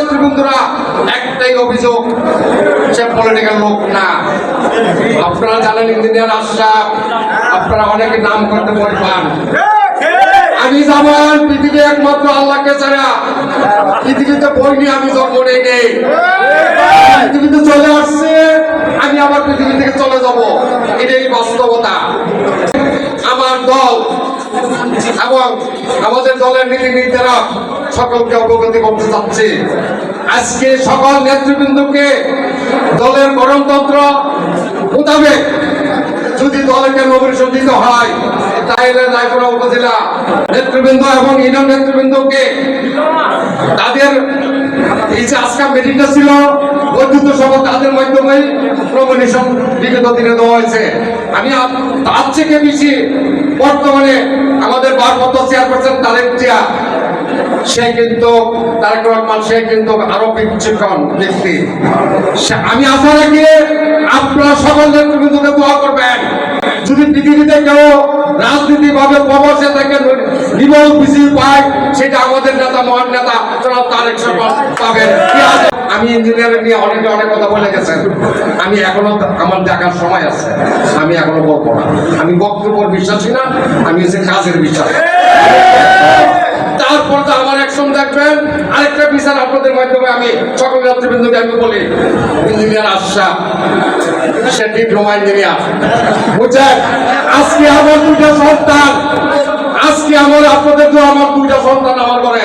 নেতৃবৃন্দরা একটাই অভিযোগ পলিটিক্যাল লোক না। আপনারা জানেন ইঞ্জিনিয়ার আশরাফ আপনারা অনেকে নাম করতে পান। আমি জামান পৃথিবী একমাত্র আল্লাহকে ছাড়া। পৃথিবীতে বই নিয়ে আমি জন্ম নেই নেই। পৃথিবীতে চলে আসছে, আমি আবার পৃথিবী থেকে চলে যাব। এটাই বাস্তবতা। এবং আমাদের দলের নীতি নির্ধারক সকলকে অবগতি করতে চাচ্ছি। আজকে সকল নেতৃবৃন্দকে দলের গণতন্ত্র মোতাবেক যদি দলকে নমিনেশন দিতে হয়, তাহলে রায়পুরা উপজেলা নেতৃবৃন্দ এবং ইউনিয়ন নেতৃবৃন্দকে তাদের এই যে আজকাল মিটিংটা ছিল বৈদ্যুত সভা তাদের মাধ্যমে নমিনেশন বিগত দিনে দেওয়া হয়েছে। আমি তার থেকে বেশি বর্তমানে আমাদের ভারপ্রাপ্ত চেয়ারপারসন তারেক জিয়া। সে কিন্তু তারেক রহমান, সে কিন্তু আরও বিচক্ষণ ব্যক্তি। আমি আশা রাখি আপনারা সকল নেতৃবৃন্দকে দোয়া করবেন। যদি পৃথিবীতে কেউ রাজনীতি ভাবে প্রবাসে থেকে নিবল বিসি পায়, সেটা আমাদের নেতা, মহান নেতা তারেক রহমান পাবেন? আমি ইঞ্জিনিয়ারিং নিয়ে অনেকে অনেক কথা বলে গেছেন। আমি এখনও আমার দেখার সময় আছে। আমি এখনও বলব না। আমি বক্তব্য বিশ্বাসী না, আমি হচ্ছে কাজের বিশ্বাস। তারপর তো আমার অ্যাকশন দেখবেন, আরেকটা বিচার আপনাদের মাধ্যমে আমি সকল নেতৃবৃন্দকে আমি বলি ইঞ্জিনিয়ার আশা সে ডিপ্লোমা ইঞ্জিনিয়ার বুঝছেন? আজকে আমার দুইটা সন্তান, আজকে আমার আপনাদের তো আমার দুইটা সন্তান আমার ঘরে।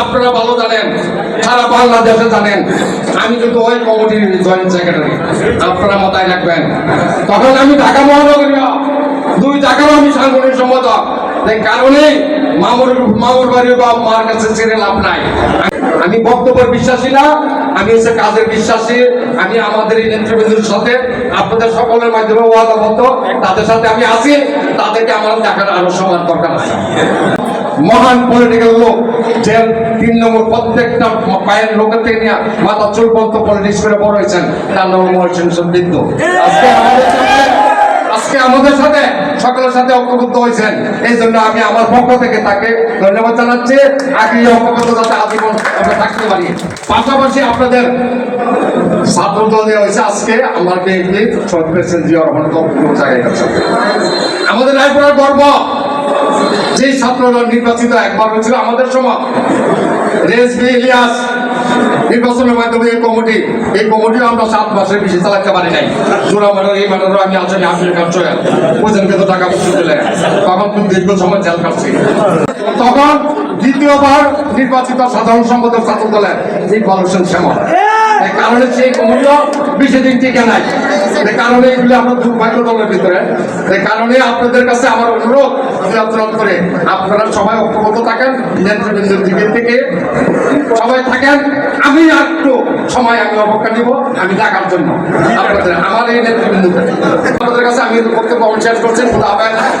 আপনারা ভালো জানেন, সারা বাংলাদেশে জানেন। আমি কিন্তু ওই কমিটির জয়েন্ট সেক্রেটারি। আপনারা মাথায় রাখবেন। তখন আমি ঢাকা মহানগরী দুই টাকারও আমি সাংগঠনিক সম্পাদক। কারণে মামুর মামুর বাড়ি বা মার কাছে ছেড়ে লাভ নাই। আমি বক্তব্যের বিশ্বাসী না, আমি হচ্ছে কাজের বিশ্বাসী। আমি আমাদের এই নেতৃবৃন্দের সাথে, আপনাদের সকলের মাধ্যমে ওয়াদাবদ্ধ তাদের সাথে আমি আছি, তাদেরকে আমার দেখার আরও সময় দরকার আছে। মহান পলিটিক্যাল লোক যে তিন নম্বর প্রত্যেকটা পায়ের লোকের থেকে নিয়ে মাথা চুল পর্যন্ত পলিটিক্স করে বড় হয়েছেন, তার নাম মহসেন বিন্দু আজকে আমাদের সাথে আজকে আমাদের সাথে সকলের সাথে ঐক্যবদ্ধ হয়েছেন। এই জন্য আমি আমার পক্ষ থেকে তাকে ধন্যবাদ জানাচ্ছি। আগে ঐক্যবদ্ধ যাতে আজীবন আমরা থাকতে পারি। পাশাপাশি আপনাদের ছাত্র দল হয়েছে আজকে আমার বিএনপি প্রেসিডেন্ট জিয়া রহমান জায়গায় গেছে আমাদের রায়পুরার গর্ব। ছাত্ররা নির্বাচিত একবার হয়েছিল আমাদের সময়। রেজবি ইলিয়াস নির্বাচনের মাধ্যমে এই কমিটি এই কমিটিও আমরা সাত মাসের বেশি চালাতে পারি নাই। জোড়া মাটার এই আমি টাকা পয়সা দিলে। তখন খুব দীর্ঘ সময় জেল কাটছি তখন দ্বিতীয়বার নির্বাচিত সাধারণ সম্পাদক ছাত্র দলের ইকবাল হোসেন শ্যামল। এই কারণে সেই কমিটিও বেশি দিন টিকে নাই। এই কারণে এগুলি আমরা দুর্ভাগ্য দলের ভিতরে। এই কারণে আপনাদের কাছে আমার অনুরোধ নিয়ন্ত্রণ করে আপনারা সবাই ঐক্যবদ্ধ থাকেন নেতৃবৃন্দের দিকে থেকে, সবাই থাকেন। আমি একটু সময় আমি অপেক্ষা নিব, আমি থাকার জন্য। আপনাদের, আমার এই নেতৃবৃন্দ। আপনাদের কাছে আমি বক্তব্য শেষ করছেন হাফেজ।